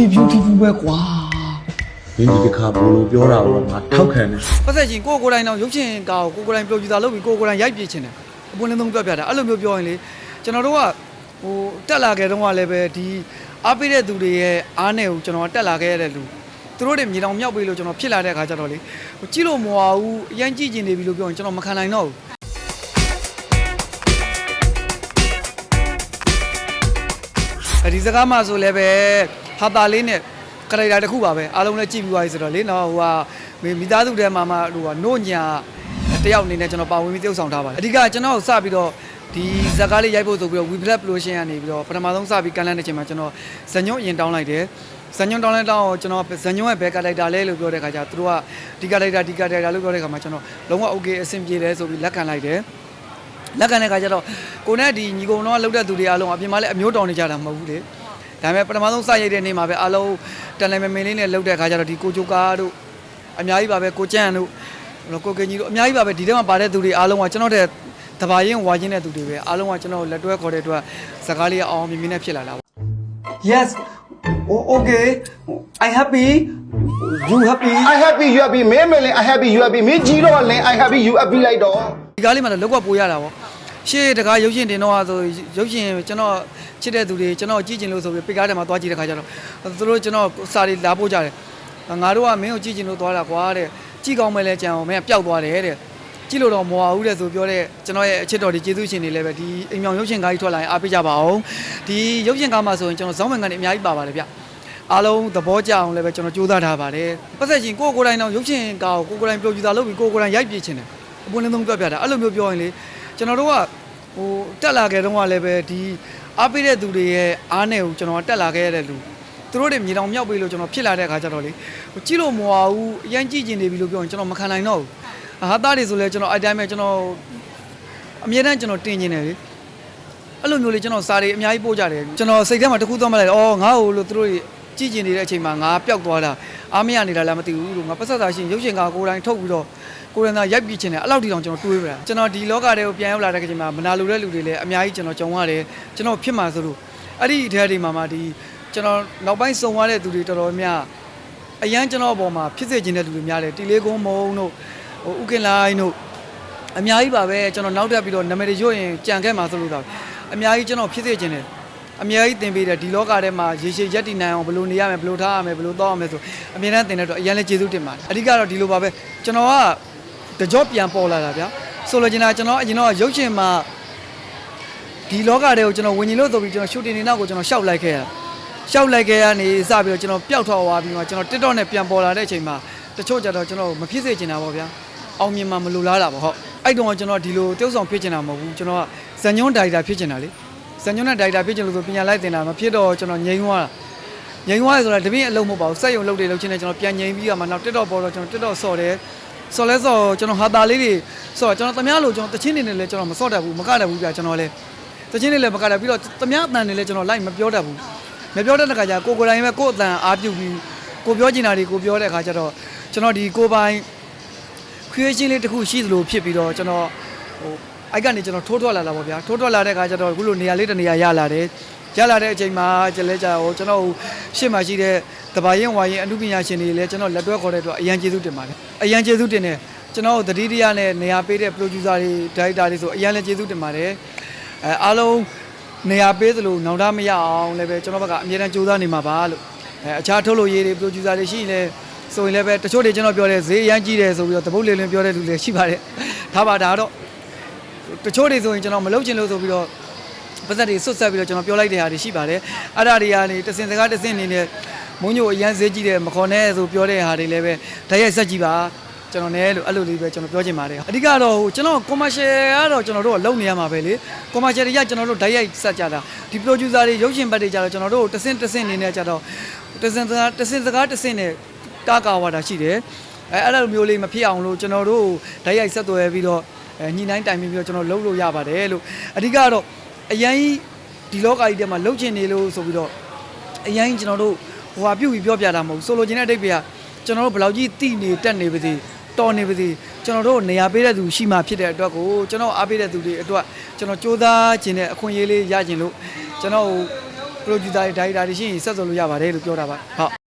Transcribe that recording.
beauty beautiful ပဲကွာမင်းဒီတစ်ခါဘိုးလိုပြောတာတော့ငါထောက်ခံတယ်ပတ်သက်ချင်းကိုယ့်ကိုယ်တိုင်တော့ရုပ်ရှင်ကာကိုကိုယ်ကိုယ်တိုင်ပြောပြတာလုပ်ပြီးကိုယ့်ကိုယ်တိုင်ရိုက်ပြချင်တယ်အပွင့်လင်းသုံးပြပြတာအဲ့လိုမျိုးပြောရင်လေကျွန်တော်တို့ကဟိုတက်လာခဲ့တုန်းကလည်းပဲဒီအားပေးတဲ့သူတွေရဲ့အားနဲ့ကိုကျွန်တော်ကတက်လာခဲ့ရတဲ့လူသူတို့တွေမြေတောင်မြောက်ပြီးလို့ကျွန်တော်ဖြစ်လာတဲ့အခါကျတော့လေဟိုကြည့်လို့မဝဘူးအရင်ကြည့်ကျင်နေပြီလို့ပြောရင်ကျွန်တော်မခံနိုင်တော့ဘူးအဲဒီစကားမှဆိုလည်းပဲ ဟာတာလေးနဲ့ကရိုက်တာတစ်ခုပါပဲအားလုံးလည်းကြည့်ပြီးသွားပြီဆိုတော့လေနော်ဟိုဟာမိမိသားစုထဲမှာမှဟိုဟာနို့ညာတယောက်အနေနဲ့ကျွန်တော်ပါဝင်ပြီးပြုတ်ဆောင်ထားပါတယ်အဓိကကျွန်တော်စပြီးတော့ဒီဇာကားလေးရိုက်ဖို့ဆိုပြီးတော့ we black pollution ကနေပြီးတော့ပထမဆုံးစပြီးကန်လန်းတဲ့ချိန်မှာကျွန်တော်ဇညွန့်အရင်တောင်းလိုက်တယ်ဇညွန့်တောင်းလိုက်တော့ကျွန်တော်ဇညွန့်ရဲ့ဘယ်ကရိုက်တာလဲလို့ပြောတဲ့ခါကျသူတို့ကဒီကရိုက်တာဒီကရိုက်တာလို့ပြောတဲ့ခါမှာကျွန်တော်လုံးဝ okay အဆင်ပြေတယ်ဆိုပြီးလက်ခံလိုက်တယ်လက်ခံတဲ့ခါကျတော့ကိုနဲ့ဒီညီကုံတော့လှုပ်တဲ့သူတွေအားလုံးအပြင်မှာလည်းအမျိုးတောင်နေကြတာမဟုတ်ဘူးလေ ဒါပေမဲ့ပထမဆုံးစရိုက်တဲ့နေ့မှာပဲအားလုံးတန်လည်မမင်းလေးနဲ့လှုပ်တဲ့ခါကျတော့ဒီကိုချိုကာတို့အများကြီးပါပဲကိုကျန့်တို့ကိုကင်ကြီးတို့အများကြီးပါပဲဒီထဲမှာပါတဲ့သူတွေအားလုံးကကျွန်တော်တဲ့တဘာရင်ဝါချင်းတဲ့သူတွေပဲအားလုံးကကျွန်တော်လက်တွဲခေါ်တဲ့အတွက်စကားလေးအောင်မြင်မြင်နဲ့ဖြစ်လာတာပေါ့ Yes oh okay I happy you happy I happy you happy မင်းမလင် I happy you happy မင်းကြီးတော့လင် I happy you happy လိုက်တော့ဒီကားလေးမှာတော့လောက်ကပိုးရတာပေါ့ ရှေ့တကားရုပ်ရှင်တင်တော့ဆိုရုပ်ရှင်ကျွန်တော်ချစ်တဲ့သူတွေကျွန်တော်ကြည့်ကျင်လို့ဆိုပြီးပိကားထဲမှာသွားကြည့်တဲ့ခါကျတော့သူတို့ကျွန်တော်စာတွေလာပို့ကြတယ်ငါတို့ကမင်းကိုကြည့်ကျင်လို့သွားတာကွာတဲ့ကြည့်ကောင်းမဲ့လဲကြံအောင်မင်းကပျောက်သွားတယ်တဲ့ကြည့်လို့တော့မဝဘူးတဲ့ဆိုပြောတဲ့ကျွန်တော်ရဲ့အချစ်တော်ဒီကျေးဇူးရှင်တွေလည်းပဲဒီအိမ်မြောင်ရုပ်ရှင်ကားကြီးထွက်လာရင်အားပေးကြပါအောင်ဒီရုပ်ရှင်ကားမှာဆိုရင်ကျွန်တော်ဇောင်းမန်ကနေအများကြီးပါပါတယ်ဗျအားလုံးသဘောကျအောင်လည်းပဲကျွန်တော်ကြိုးစားထားပါတယ်ပတ်သက်ရှင်ကိုယ့်ကိုယ်တိုင်တော့ရုပ်ရှင်ကားကိုကိုယ်ကိုယ်တိုင်ပြောပြတာလုပ်ပြီးကိုယ်ကိုယ်တိုင်ရိုက်ပြချင်တယ်အပွင့်လင်းသုံးပြပြတာအဲ့လိုမျိုးပြောရင်လေကျွန်တော်တို့က ဟိုတက်လာခဲ့တုန်းကလည်းပဲဒီအားပေးတဲ့သူတွေရဲ့အားနဲ့ကိုကျွန်တော်ကတက်လာခဲ့ရတဲ့လူသူတို့တွေမြေတောင်မြောက်ပြီးလို့ကျွန်တော်ဖြစ်လာတဲ့အခါကျတော့လေဟိုကြည့်လို့မဝဘူးအရင်ကြည့်ကျင်နေပြီလို့ပြောရင်ကျွန်တော်မခံနိုင်တော့ဘူးဟာသားတွေဆိုလဲကျွန်တော်အဲ့တိုင်းပဲကျွန်တော်အမြဲတမ်းကျွန်တော်တင်ကျင်တယ်လေအဲ့လိုမျိုးလေကျွန်တော်စာတွေအများကြီးပို့ကြတယ်ကျွန်တော်စိတ်ထဲမှာတစ်ခုသွားမှလိုက်အော်ငါ့ကိုလို့သူတို့ကြည့်ကျင်နေတဲ့အချိန်မှာငါပျောက်သွားတာအားမရနေတာလည်းမသိဘူးလို့ငါပတ်သက်တာရှင်ရုပ်ရှင်ကကိုယ်တိုင်ထုတ်ပြီးတော့ ကိုယ်တိုင်သာရိုက်ပြီးချင်တယ်အဲ့လောက်ထိတောင်ကျွန်တော်တွေးပြတာကျွန်တော်ဒီလောကထဲကိုပြန်ရောက်လာတဲ့ချိန်မှာမနာလိုတဲ့လူတွေလည်းအများကြီးကျွန်တော်ကြုံရတယ်ကျွန်တော်ဖြစ်မှာဆိုလို့အဲ့ဒီအထက်တွေမှာမှဒီကျွန်တော်နောက်ပိုင်းစုံသွားတဲ့သူတွေတော်တော်များအရန်ကျွန်တော်အပေါ်မှာဖြစ်စေခြင်းတဲ့လူတွေများတယ်တီလေးကုန်းမုံတို့ဟိုဥကင်လိုင်းတို့အများကြီးပါပဲကျွန်တော်နောက်တက်ပြီးတော့နာမည်တွေရွတ်ရင်ကြံခဲ့မှာဆိုလို့တော့အများကြီးကျွန်တော်ဖြစ်စေခြင်းတယ်အများကြီးသင်ပေးတယ်ဒီလောကထဲမှာရေရှည်ရက်တည်နိုင်အောင်ဘယ်လိုနေရမလဲဘယ်လိုထားရမလဲဘယ်လိုသွားရမလဲဆိုအမြဲတမ်းသင်တဲ့တော့အရင်လည်းကျေးဇူးတင်ပါတယ်အဓိကတော့ဒီလိုပါပဲကျွန်တော်က တကြောပြန်ပေါ်လာတာဗျာဆိုလိုချင်တာကျွန်တော်အရင်တော့ရုပ်ရှင်မှာဒီလောကထဲကိုကျွန်တော်ဝင်ရင်လို့ဆိုပြီးကျွန်တော်ရှူတင်နေနောက်ကိုကျွန်တော်ရှောက်လိုက်ခဲ့ရရှောက်လိုက်ခဲ့ရနေစပြီးတော့ကျွန်တော်ပျောက်ထွက်သွားပြီးမှကျွန်တော် TikTok နဲ့ပြန်ပေါ်လာတဲ့အချိန်မှာတချို့ကြတော့ကျွန်တော်မဖြစ်စေချင်တာပေါ့ဗျာအောင်မြင်မှမလိုလားတာပေါ့ဟုတ်အဲ့တုန်းကကျွန်တော်ဒီလိုတိုးဆောင်ဖြစ်ချင်တာမဟုတ်ဘူးကျွန်တော်ကဇန်ညွန်းဒါရိုက်တာဖြစ်ချင်တာလေဇန်ညွန်းနဲ့ဒါရိုက်တာဖြစ်ချင်လို့ဆိုပညာလိုက်တင်တာမဖြစ်တော့ကျွန်တော်ငြိမ်းသွားတာငိန်သွားရဆိုတာတပင်းအလုံးမဟုတ်ပါဘူးစက်ရုံလုပ်တယ်လုပ်ချင်းနဲ့ကျွန်တော်ပြန်ငိန်ပြီးတော့မှနောက် TikTok ပေါ်တော့ကျွန်တော် TikTok ဆော့တယ် ဆော့လဲဆော့ကျွန်တော်ဟာတာလေးတွေဆော့ကျွန်တော်တမားလို့ကျွန်တော်တချင်းနေနဲ့လဲကျွန်တော်မဆော့တတ်ဘူးမကတတ်ဘူးပြကျွန်တော်လဲတချင်းနေလဲမကတတ်ပြီးတော့တမားအတန်နေလဲကျွန်တော်လိုက်မပြောတတ်ဘူးမပြောတတ်တဲ့ခါကျကိုကိုယ်တိုင်ပဲကိုယ်အတန်အားပြုပြီးကိုပြောချင်တာတွေကိုပြောတဲ့ခါကျတော့ကျွန်တော်ဒီကိုပိုင် creation လေးတစ်ခုရှိသလိုဖြစ်ပြီးတော့ကျွန်တော်ဟို အိုက်ကနေကျွန်တော်ထိုးထွက်လာတာပေါ့ဗျာထိုးထွက်လာတဲ့ခါကျတော့အခုလိုနေရာလေးတစ်နေရာရလာတယ်ရလာတဲ့အချိန်မှာကျလဲကြဟိုကျွန်တော်ရှေ့မှာရှိတဲ့တဘာရင်ဝါရင်အမှုပညာရှင်တွေလည်းကျွန်တော်လက်တွဲခေါ်တဲ့အတွက်အရန်ကျေးဇူးတင်ပါတယ်အရန်ကျေးဇူးတင်တယ်ကျွန်တော်တတိတရနဲ့နေရာပေးတဲ့ producer တွေ director တွေဆိုအရန်လည်းကျေးဇူးတင်ပါတယ်အဲအားလုံးနေရာပေးသလိုနောင်တမရအောင်လည်းပဲကျွန်တော်ဘက်ကအမြဲတမ်းကြိုးစားနေမှာပါလို့အဲအခြားထုတ်လို့ရေးတွေ producer တွေရှိရင်လည်းဆိုရင်လည်းပဲတချို့တွေကျွန်တော်ပြောတယ်ဈေးအရန်ကြီးတယ်ဆိုပြီးတော့တပုတ်လေးလင်းပြောတဲ့လူတွေရှိပါတယ်ဒါပါဒါတော့ တချို့တွေဆိုရင်ကျွန်တော်မလုပ်ချင်လို့ဆိုပြီးတော့ပတ်သက်တွေဆွတ်ဆက်ပြီးတော့ကျွန်တော်ပြောလိုက်တဲ့ဟာတွေရှိပါတယ်အဲ့ဒါတွေကနေတစင်စကားတစင်အနေနဲ့မုံညိုအရန်ဈေးကြီးတယ်မခေါ်နဲ့ဆိုပြောတဲ့ဟာတွေလည်းပဲဓာတ်ရိုက်ဆက်ကြည့်ပါကျွန်တော်လည်းအဲ့လိုလေးပဲကျွန်တော်ပြောချင်ပါတယ်အဓိကတော့ဟိုကျွန်တော် commercial ကတော့ကျွန်တော်တို့ကလုပ်နေရမှာပဲလေ commercial တွေကကျွန်တော်တို့ဓာတ်ရိုက်ဆက်ကြတာဒီ producer တွေရုပ်ရှင်ဘက်တွေကြတော့ကျွန်တော်တို့တစင်တစင်အနေနဲ့ကြတော့တစင်စကားတစင်စကားတစင်နဲ့တာကာဝါတာရှိတယ်အဲအဲ့လိုမျိုးလေးမဖြစ်အောင်လို့ကျွန်တော်တို့ဓာတ်ရိုက်ဆက်သွယ်ပြီးတော့ အဲညှိနှိုင်းတိုင်ပင်ပြီးတော့ကျွန်တော်လှုပ်လို့ရပါတယ်လို့အဓိကတော့အရင်ဒီလောကကြီးထဲမှာလှုပ်ချင်နေလို့ဆိုပြီးတော့အရင်ကျွန်တော်တို့ဟိုဟာပြုတ်ပြီးပြောပြတာမဟုတ်ဘူးဆိုလိုချင်တဲ့အတိတ်ပဲကကျွန်တော်တို့ဘယ်လောက်ကြီးတိနေတက်နေပါစေတော်နေပါစေကျွန်တော်တို့နေရာပေးတဲ့သူရှိမှဖြစ်တဲ့အတွက်ကိုကျွန်တော်အားပေးတဲ့သူတွေအတွက်ကျွန်တော်စူးစမ်းခြင်းနဲ့အခွင့်အရေးလေးရခြင်းလို့ကျွန်တော်ဟို producer တွေဒါရိုက်တာတွေရှိရင်ဆက်သွယ်လို့ရပါတယ်လို့ပြောတာပါဟုတ်